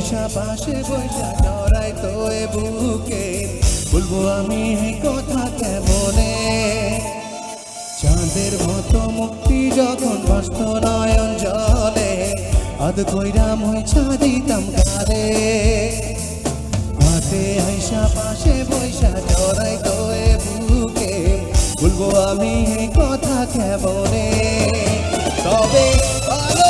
আইসা পাশে বৈশা জড়াই তো এ বুকে। বলব আমি এই কথা কেমনে? চাঁদের মতো মুক্তি যখন বাস্ত নয়ন জলে, আদ কইরাম হইছা দিতাম কারে হাতে আইসা পাশে বৈশা জড়াই তো এ বুকে। বলব আমি এই কথা কেমনে? তবে ভালো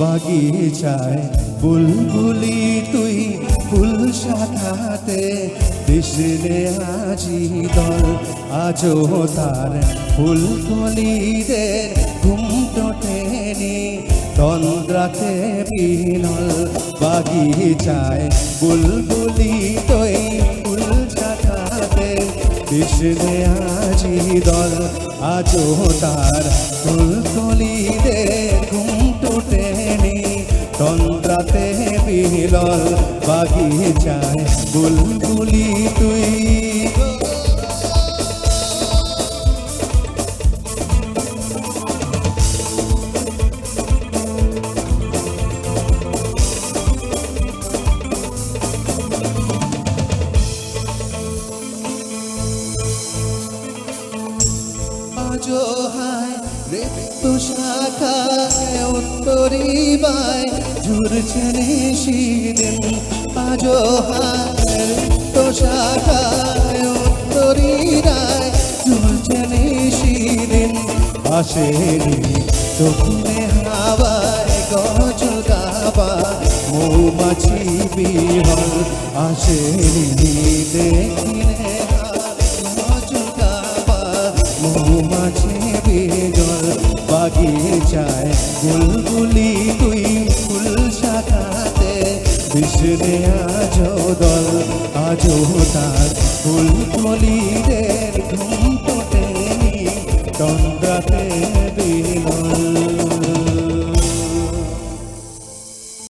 বাগিচায় বুলবুলি তুই ফুল শাখাতে দিশলে আজি দল, আজও তার ফুল কলিদের ঘুম টোটেনি তন্দ্রাতে বিনল বাগিচায় বুলবুলি তুই ফুল শাখাতে দিশলে আজি দল, আজও তার ফুল কলিদের ঘুম তন্দ্রাতে বিলল বাগিচায় বুলবুলি তুই। আজো হায় রেত শাখায় উত্তরিবায় ঝুরছে নিশিদিন আজো রেত শাখায় উত্তরিরায় ঝুরছে নিশিদিন আসেনি দক্ষিণে হাওয়ায় গজ গাবা মৌমাছি বিহল আসেনি দেখিনে মৌমাছি বিজল বাগিচায় বুলবুলি তুই ফুল শাখাতে বিষ্ণে আজ দল আজ তার ফুল কলিদের ঘুম